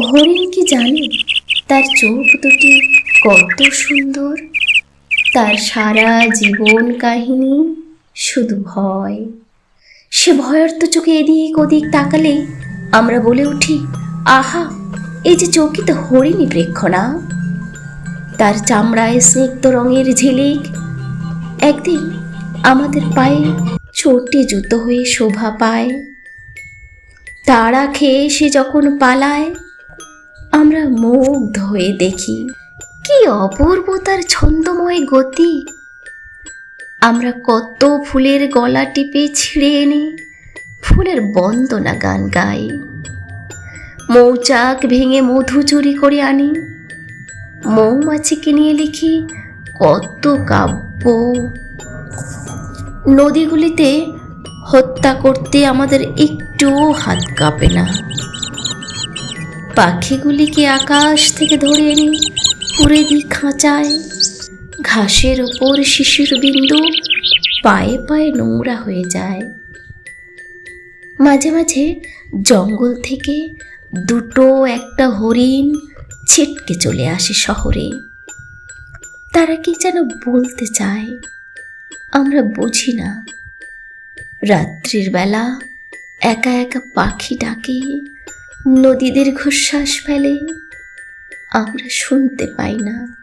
হরিণ কি জানে? তার চোখ দুটি কত সুন্দর। তার সারা জীবন কাহিনী শুধু ভয়। সে ভয়ার্ত চোখে এদিক ওদিক তাকালে আমরা বলে উঠি, আহা, এই যে চকিত হরিণী প্রেক্ষণা তার চামড়ায় স্নিগ্ধ রঙের ঝিলিক। একদিন আমাদের পায়ে চোটে জুতো হয়ে শোভা পায়। তারা খেয়ে সে যখন পালায় আমরা মুগ্ধ হয়ে দেখি কি অপূর্ব তার ছন্দময় গতি। আমরা কত ফুলের গলা টিপে ছিঁড়ে এনে ফুলের বন্দনা গান গাই। মৌচাক ভেঙে মধু চুরি করে আনি। মৌমাছিকে নিয়ে লিখি কত কাব্য। নদীগুলিতে হত্যা করতে আমাদের একটুও হাত কাঁপে না। পাখিগুলিকে আকাশ থেকে ধরে এনে পুরে দিই খাঁচায়। ঘাসের ওপর শিশুর বিন্দু পায়ে পায়ে নোংরা হয়ে যায়। মাঝে মাঝে জঙ্গল থেকে দুটো একটা হরিণ ছিটকে চলে আসে শহরে। তারা কি যেন বলতে চায়, আমরা বুঝি না। রাত্রির বেলা একা একা পাখি ডাকে নদীদের দীর্ঘশ্বাস ফেলে। আমরা শুনতে পাই না।